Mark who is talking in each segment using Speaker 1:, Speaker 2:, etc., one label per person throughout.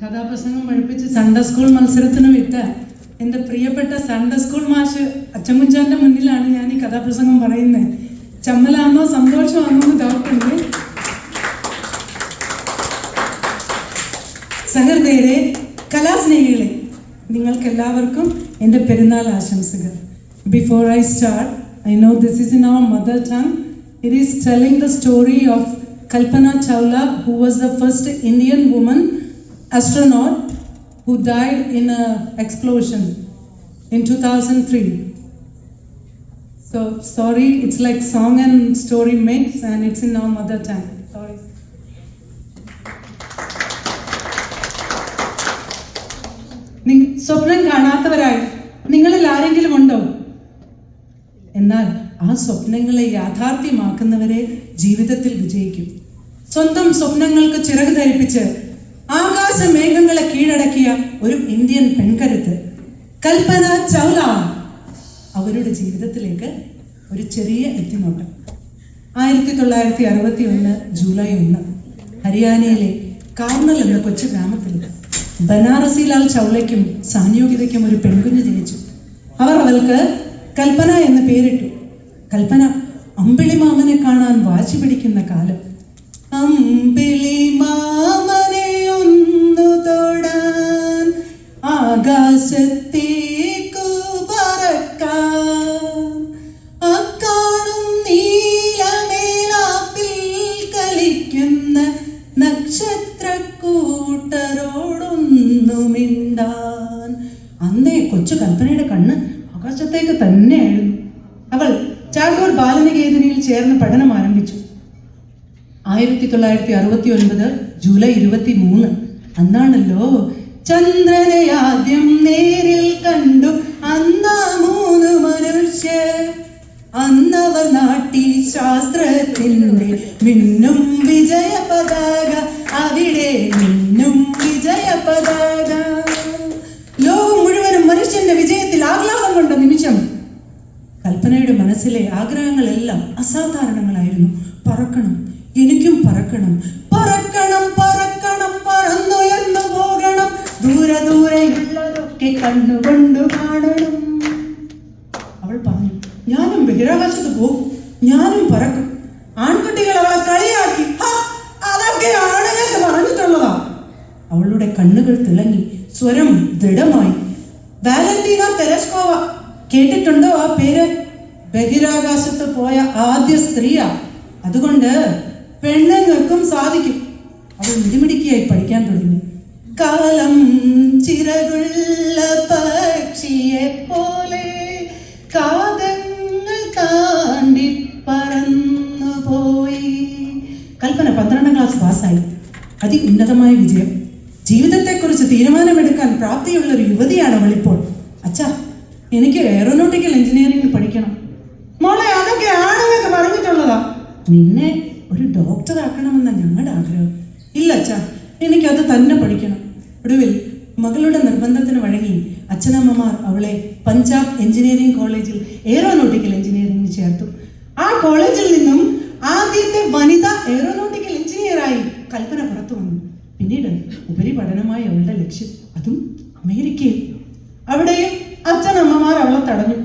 Speaker 1: കഥാപ്രസംഗം പഠിപ്പിച്ച് Sunday school മത്സരത്തിന് വിട്ട എന്റെ പ്രിയപ്പെട്ട സൺഡേ സ്കൂൾ മാഷ് അച്ചമുഞ്ചാന്റെ മുന്നിലാണ് ഞാൻ ഈ കഥാപ്രസംഗം പറയുന്നത്. ചമ്മലാണോ? സന്തോഷമാണോ എന്ന് ഡൗട്ടുണ്ട് സഹൃദയരെ കലാസ്നേഹികളെ നിങ്ങൾക്കെല്ലാവർക്കും എന്റെ പെരുന്നാൾ ആശംസകൾ. Before I start I know this is in our mother tongue it is telling the story of Kalpana Chawla who was the first Indian woman astronaut who died in a explosion in 2003 so sorry it's like song and story mix and it's in our mother tongue. Sorry. സ്വപ്നം കാണാത്തവരായി നിങ്ങളിൽ ആരെങ്കിലും ഉണ്ടോ? എന്നാൽ ആ സ്വപ്നങ്ങളെ യാഥാർത്ഥ്യമാക്കുന്നവരെ ജീവിതത്തിൽ വിജയിക്കും. സ്വന്തം സ്വപ്നങ്ങൾക്ക് ചിറക് ധരിപ്പിച്ച് ഒരു ഇന്ത്യൻ പെൺകരുത്ത് കൽപ്പന ചൗല അവരുടെ ജീവിതത്തിലേക്ക് ഒരു ചെറിയ എത്തിനോട്ടം. ആയിരത്തി തൊള്ളായിരത്തി അറുപത്തി ഒന്ന് ജൂലൈ ഒന്ന് ഹരിയാനയിലെ കാർണൽ എന്ന കൊച്ചു ഗ്രാമത്തിൽ ബനാറസിലാൽ ചൗളയ്ക്കും സാന്യോഗ്യതയ്ക്കും ഒരു പെൺകുഞ്ഞ് ജനിച്ചു. അവർ അവൾക്ക് കൽപ്പന എന്ന് പേരിട്ടു. കൽപ്പന അമ്പിളിമാമനെ കാണാൻ വാശി പിടിക്കുന്ന കാലം. അമ്പിളി കൊച്ചു കൽപ്പനയുടെ കണ്ണ് ആകാശത്തേക്ക് തന്നെയായിരുന്നു. അവൾ ടാഗോർ ബാലനികേതനയിൽ ചേർന്ന് പഠനം ആരംഭിച്ചു. ആയിരത്തി തൊള്ളായിരത്തി അറുപത്തി ഒൻപത് ജൂലൈ ഇരുപത്തി മൂന്ന് അന്നാണല്ലോ ചന്ദ്രനെ ആദ്യം നേരിൽ കണ്ടു. അന്ന മൂന്ന് മനുഷ്യ അന്നവർ നാട്ടി ശാസ്ത്രത്തിൽ മിന്നും വിജയ പതാക മനസ്സിലെ ആഗ്രഹങ്ങളെല്ലാം അസാധാരണങ്ങളായിരുന്നു. പറക്കണം. എനിക്കും പറക്കണം. പറക്കണം പറക്കണം പറന്നുയർന്നു പോകണം. ദൂരെ ദൂരെയുള്ളതൊക്കെ കണ്ണുകൊണ്ടു കാണണം. അവൾ പറഞ്ഞു ഞാനും ബഹിരാകാശത്ത് പോകും ഞാനും പറക്കും. ആൺകുട്ടികൾ അവളെ കളിയാക്കി. "ഹാ, അതൊക്കെ ആണുങ്ങൾക്ക് പറഞ്ഞിട്ടുള്ളതാ. അവളുടെ കണ്ണുകൾ തിളങ്ങി സ്വരം ദൃഢമായി. വാലന്റീന തെരസ്കോവ കേട്ടിട്ടുണ്ടോ ആ പേര്? ബഹിരാകാശത്ത് പോയ ആദ്യ സ്ത്രീയാ. അതുകൊണ്ട് പെണ്ണുങ്ങൾക്കും സാധിക്കും. അവൾ മിടിമിടിക്കായി പഠിക്കാൻ തുടങ്ങി. കാലം ചിറകുള്ള പക്ഷിയെ പോലെ കാതങ്ങൾ പറന്നുപോയി കൽപ്പന പന്ത്രണ്ടാം ക്ലാസ് പാസ്സായി. അതിഉന്നതമായ വിജയം. ജീവിതത്തെക്കുറിച്ച് തീരുമാനമെടുക്കാൻ പ്രാപ്തിയുള്ള ഒരു യുവതിയാണ് അവളിപ്പോൾ. അച്ഛാ എനിക്ക് എയറോനോട്ടിക്കൽ എഞ്ചിനീയറിംഗ് പഠിക്കണം. അതൊക്കെ ആണെന്നൊക്കെ പറഞ്ഞിട്ടുള്ളതാ. നിന്നെ ഒരു ഡോക്ടർ ആക്കണമെന്ന ഞങ്ങളുടെ ആഗ്രഹം. ഇല്ല അച്ഛാ എനിക്കത് തന്നെ പഠിക്കണം. ഒടുവിൽ മകളുടെ നിർബന്ധത്തിന് വഴങ്ങി അച്ഛനമ്മമാർ അവളെ പഞ്ചാബ് എഞ്ചിനീയറിംഗ് കോളേജിൽ എയറോനോട്ടിക്കൽ എഞ്ചിനീയറിംഗിന് ചേർത്തു. ആ കോളേജിൽ നിന്നും ആദ്യത്തെ വനിതാ എയറോനോട്ടിക്കൽ എഞ്ചിനീയറായി കൽപ്പന പുറത്തു വന്നു. പിന്നീട് ഉപരിപഠനമായി അവളുടെ ലക്ഷ്യം അതും അമേരിക്കയിൽ. അവിടെയും അച്ഛനമ്മമാർ അവളെ തടഞ്ഞു.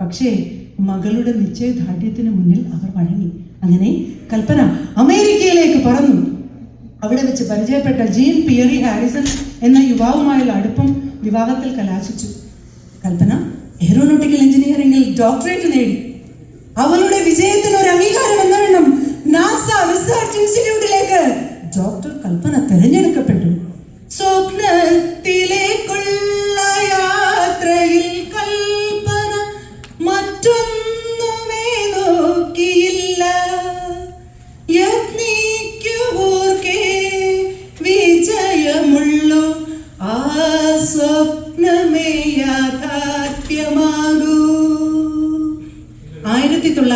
Speaker 1: പക്ഷേ മകളുടെ നിശ്ചയദാർഢ്യത്തിന് മുന്നിൽ അവർ വഴങ്ങി. അങ്ങനെ കൽപ്പന അമേരിക്കയിലേക്ക് പറന്നു. അവിടെ വെച്ച് പരിചയപ്പെട്ട ജീൻ പിയറി ഹാരിസൺ എന്ന യുവാവുമായുള്ള അടുപ്പം വിവാഹത്തിൽ കലാശിച്ചു. കൽപ്പന എയറോനോട്ടിക്കൽ എഞ്ചിനീയറിംഗിൽ ഡോക്ടറേറ്റ് നേടി. അവളുടെ വിജയത്തിന് ഒരു അംഗീകാരം എന്ന നാസ റിസർച്ച് ഇൻസ്റ്റിറ്റ്യൂട്ടിലേക്ക് ഡോക്ടർ കൽപ്പന തിരഞ്ഞെടുക്കപ്പെട്ടു. സ്വപ്നത്തിലേക്കുള്ള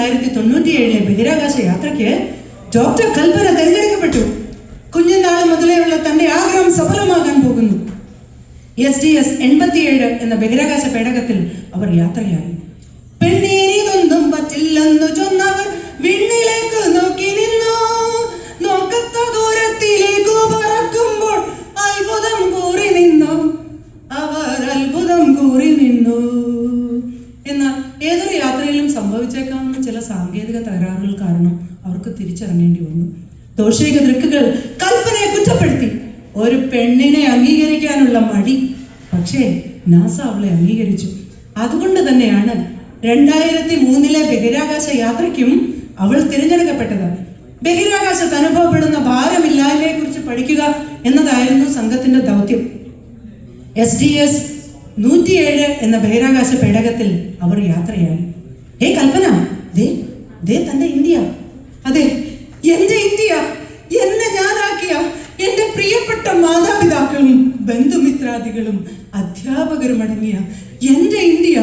Speaker 1: തൊള്ളായിരത്തി തൊണ്ണൂറ്റിയേഴിലെ ബഹിരാകാശ യാത്രയ്ക്ക് ഡോക്ടർ കൽപ്പന തിരഞ്ഞെടുക്കപ്പെട്ടു കുഞ്ഞുനാൾ മുതലേയുള്ള തന്റെ ആഗ്രഹം സഫലമാകാൻ പോകുന്നു. എസ് ഡി എസ് എൺപത്തിയേഴ് എന്ന ബഹിരാകാശ പേടകത്തിൽ അവർ യാത്രയായി. പെണ്ണീനിതൊന്നും പറ്റില്ലെന്നു ചൊന്നവർ ദോഷിക ദൃക്കുകൾ കൽപ്പനയെ കുറ്റപ്പെടുത്തി. ഒരു പെണ്ണിനെ അംഗീകരിക്കാനുള്ള മടി. പക്ഷേ നാസ അവളെ അംഗീകരിച്ചു. അതുകൊണ്ട് തന്നെയാണ് രണ്ടായിരത്തി മൂന്നിലെ ബഹിരാകാശ യാത്രയ്ക്കും അവൾ തിരഞ്ഞെടുക്കപ്പെട്ടത്. ബഹിരാകാശത്ത് അനുഭവപ്പെടുന്ന ഭാരമില്ലായ്മയെ കുറിച്ച് പഠിക്കുക എന്നതായിരുന്നു സംഘത്തിന്റെ ദൗത്യം. എസ് ഡി എസ് നൂറ്റിയേഴ് എന്ന ബഹിരാകാശ പേടകത്തിൽ അവർ യാത്രയായി. ഹേ കൽപ്പന ദേ ദേ തന്റെ ഇന്ത്യ. അതെ എന്റെ ഇന്ത്യ എന്നെ ഞാനാക്കിയ എന്റെ പ്രിയപ്പെട്ട മാതാപിതാക്കളും ബന്ധുമിത്രാദികളും അധ്യാപകരും അടങ്ങിയ എന്റെ ഇന്ത്യ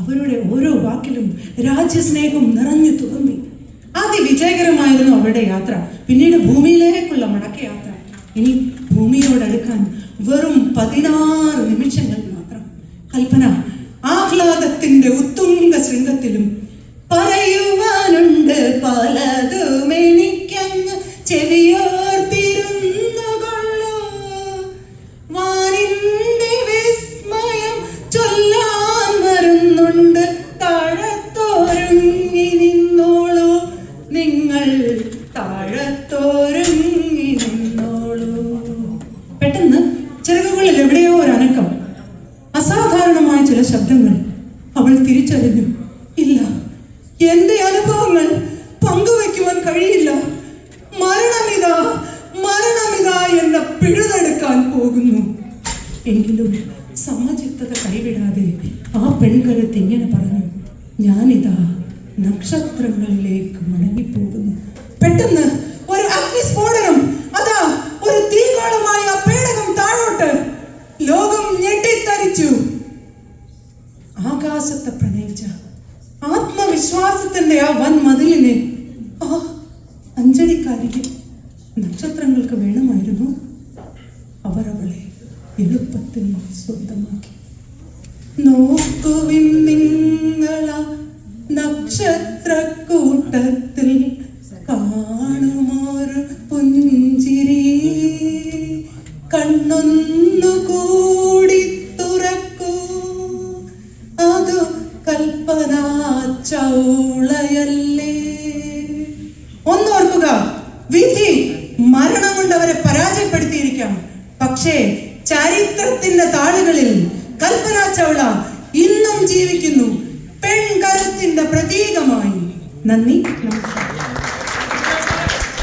Speaker 1: അവരുടെ ഓരോ വാക്കിലും രാജ്യസ്നേഹം നിറഞ്ഞു തുറമ്പി അതിവിജയകരമായിരുന്നു വിജയകരമായിരുന്നു അവരുടെ യാത്ര. പിന്നീട് ഭൂമിയിലേക്കുള്ള മടക്കയാത്ര ഇനി ഭൂമിയോടടുക്കാൻ വെറും പതിനാറ് നിമിഷങ്ങൾ മാത്രം. കൽപ്പന ആഹ്ലാദത്തിന്റെ ഉത്തുംഗ ശൃംഗത്തിലും പറയുവാനുണ്ട് പലതും എങ്കിലും സമചിത്തത കൈവിടാതെ ആ പെൺകരുത്ത് ഇങ്ങനെ പറഞ്ഞു ഞാനിതാ നക്ഷത്രങ്ങളിലേക്ക് മടങ്ങിപ്പോകുന്നു. പെട്ടെന്ന് ഒരു അഗ്നിസ്ഫോടനം അതാ ഒരു തീകോളമായ പേടകം താഴോട്ട് ലോകം ഞെട്ടിത്തരിച്ചു. ആകാശത്തെ പ്രണയിച്ച ആത്മവിശ്വാസത്തിന്റെ ആ വൻ മതിലിനെ ആ അഞ്ചടിക്കാരിക്ക് നക്ഷത്രങ്ങൾക്ക് വേണമായിരുന്നു അവർ അവളെ എളുപ്പത്തിൽ സ്വന്തമാക്കി നോക്കുവിൻ നിങ്ങള നക്ഷത്രക്കൂട്ടത്തിൽ കാണുമൊരു പുഞ്ചിരി. കണ്ണൊന്നു കൂടി തുറക്കൂ. അതു കൽപ്പന ചൗളയല്ലേ. ഒന്നോർക്കുക വിധി മരണം കൊണ്ട് അവരെ പരാജയപ്പെടുത്തിയിരിക്കാം. പക്ഷേ ചരിത്രത്തിന്റെ താളുകളിൽ കൽപ്പന ചൗള ഇന്നും ജീവിക്കുന്നു. പെൺകരുത്തിന്റെ പ്രതീകമായി. നന്ദി. നമസ്കാരം.